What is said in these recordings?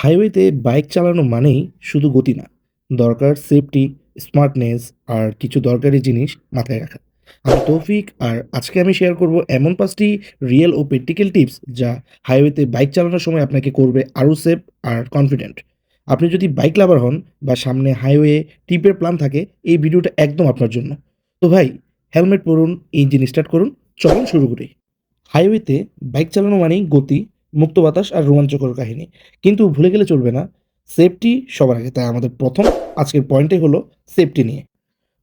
হাইওয়েতে বাইক চালানো মানেই শুধু গতি না, দরকার সেফটি স্মার্টনেস আর কিছু দরকারি জিনিস মাথায় রাখা। আমি তৌফিক, আর আজকে আমি শেয়ার করব এমন পাঁচটি রিয়েল ও প্র্যাকটিক্যাল টিপস যা হাইওয়েতে বাইক চালানোর সময় আপনাকে করবে আরও সেফ আর কনফিডেন্ট আপনি যদি বাইক লাভার হন বা সামনে হাইওয়ে ট্রিপের প্ল্যান থাকে, এই ভিডিওটা একদম আপনার জন্য। তো ভাই হেলমেট পরুন ইঞ্জিন স্টার্ট করুন, চলুন শুরু করি। হাইওয়েতে বাইক চালানো মানেই গতি মুক্ত বাতাস আর রোমাঞ্চকর কাহিনী। কিন্তু ভুলে গেলে চলবে না সেফটি সবার আগে। তাই আমাদের প্রথম আজকের পয়েন্টই হলো সেফটি নিয়ে।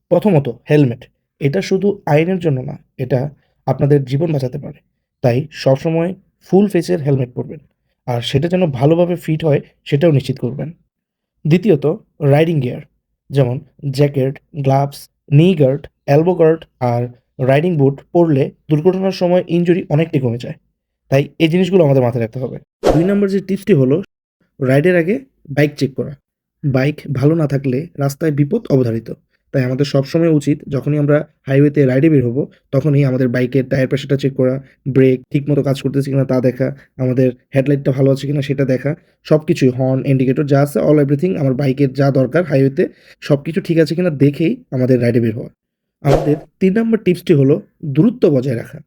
প্রথমত হেলমেট এটা শুধু আইনের জন্য না, এটা আপনাদের জীবন বাঁচাতে পারে। তাই সবসময় ফুল ফেসের হেলমেট পরবেন। আর সেটা যেন ভালোভাবে ফিট হয়, সেটাও নিশ্চিত করবেন। দ্বিতীয়ত রাইডিং গিয়ার যেমন jacket gloves knee guard elbow guard আর রাইডিং বুট পরলে দুর্ঘটনার সময় ইনজুরি অনেকটাই কমে যায়। তাই এই জিনিসগুলো আমাদের মাথায় রাখতে হবে। দুই নম্বর যে টিপসটি হলো, রাইডের আগে বাইক চেক করা। বাইক ভালো না থাকলে রাস্তায় বিপদ অবধারিত। তাই আমাদের সবসময় উচিত যখনই আমরা হাইওয়েতে রাইডে বের হব, তখনই আমাদের বাইকের টায়ার প্রেশারটা চেক করা, ব্রেক ঠিকমতো কাজ করতেছে কিনা তা দেখা, আমাদের হেডলাইটটা ভালো আছে কিনা সেটা দেখা সব কিছুই হর্ন, ইন্ডিকেটর যা আছে, অল এভরিথিং আমার বাইকের যা দরকার হাইওয়েতে সব কিছু ঠিক আছে কিনা দেখেই আমাদের রাইডে বের হওয়া। আমাদের তিন নম্বর টিপসটি হলো, দূরত্ব বজায় রাখা।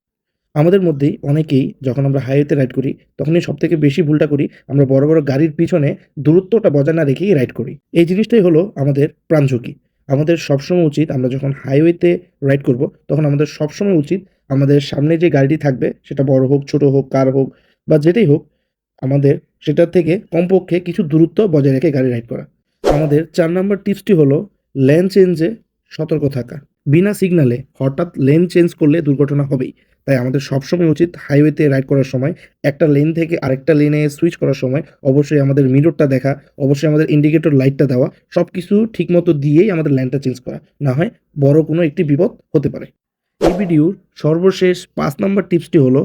আমাদের মধ্যেই অনেকেই যখন আমরা হাইওয়েতে রাইড করি, তখনই সব থেকে বেশি ভুলটা করি, আমরা বড় বড় গাড়ির পিছনে দূরত্বটা বজায় না রেখেই রাইড করি। এই জিনিসটাই হলো আমাদের প্রাণ ঝুঁকি আমাদের সবসময় উচিত আমরা যখন হাইওয়েতে রাইড করব, তখন আমাদের সবসময় উচিত আমাদের সামনে যে গাড়িটি থাকবে, সেটা বড় হোক, ছোট হোক, কার হোক বা যেটাই হোক, আমাদের সেটার থেকে কমপক্ষে কিছু দূরত্ব বজায় রেখে গাড়ি রাইড করা। আমাদের চার নম্বর টিপসটি হলো লেন চেঞ্জে সতর্ক থাকা। বিনা সিগনালে হঠাৎ লেন চেঞ্জ করলে দুর্ঘটনা হবেই। তাই আমাদের সবসময় উচিত হাইওয়েতে রাইড করার সময়, একটা লেন থেকে আরেকটা লেনে সুইচ করার সময় অবশ্যই আমাদের মিররটা দেখা, অবশ্যই আমাদের ইন্ডিকেটর লাইটটা দেওয়া সব কিছু ঠিকমতো দিয়েই আমাদের ল্যান্ডটা চেঞ্জ করা। না হয় বড় কোনো একটি বিপদ হতে পারে। এই ভিডিওর সর্বশেষ পাঁচ নম্বর টিপসটি হলো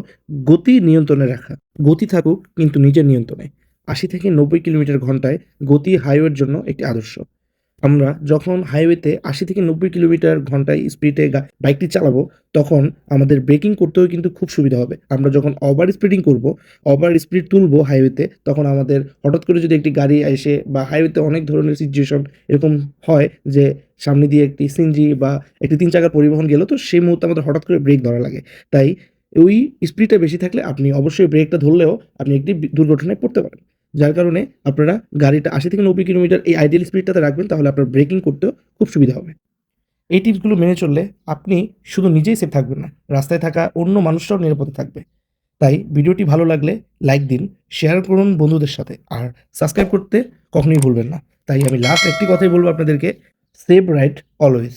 গতি নিয়ন্ত্রণে রাখা। গতি থাকুক, কিন্তু নিজের নিয়ন্ত্রণে। আশি থেকে নব্বই কিলোমিটার ঘন্টায় গতি হাইওয়ের জন্য একটি আদর্শ। আমরা যখন হাইওয়েতে আশি থেকে নব্বই কিলোমিটার ঘন্টায় স্পিডে বাইকটি চালাবো, তখন আমাদের ব্রেকিং করতেও কিন্তু খুব সুবিধা হবে। আমরা যখন ওভার স্পিডিং করব ওভার স্পিড তুলবো হাইওয়েতে তখন আমাদের হঠাৎ করে যদি একটি গাড়ি এসে বা হাইওয়েতে অনেক ধরনের সিচুয়েশন এরকম হয় যে সামনে দিয়ে একটি সিনজি বা একটি তিন চাকার পরিবহন গেল, তো সেই মুহূর্তে আমাদের হঠাৎ করে ব্রেক ধরা লাগে। তাই ওই স্পিডটা বেশি থাকলে আপনি অবশ্যই ব্রেকটা ধরলেও আপনি একটি দুর্ঘটনায় পড়তে পারেন। যার কারণে আপনারা গাড়িটা আশি থেকে নব্বই কিলোমিটার এই আইডিয়াল স্পিডটাতে রাখবেন, তাহলে আপনার ব্রেকিং করতেও খুব সুবিধা হবে। এই টিপসগুলো মেনে চললে আপনি শুধু নিজেই সেফ থাকবেন না, রাস্তায় থাকা অন্য মানুষরাও নিরাপদে থাকবে। তাই ভিডিওটি ভালো লাগলে লাইক দিন শেয়ার করুন বন্ধুদের সাথে, আর সাবস্ক্রাইব করতে কখনোই ভুলবেন না। তাই আমি লাস্ট একটি কথাই বলব আপনাদেরকে সেভ রাইট অলওয়েজ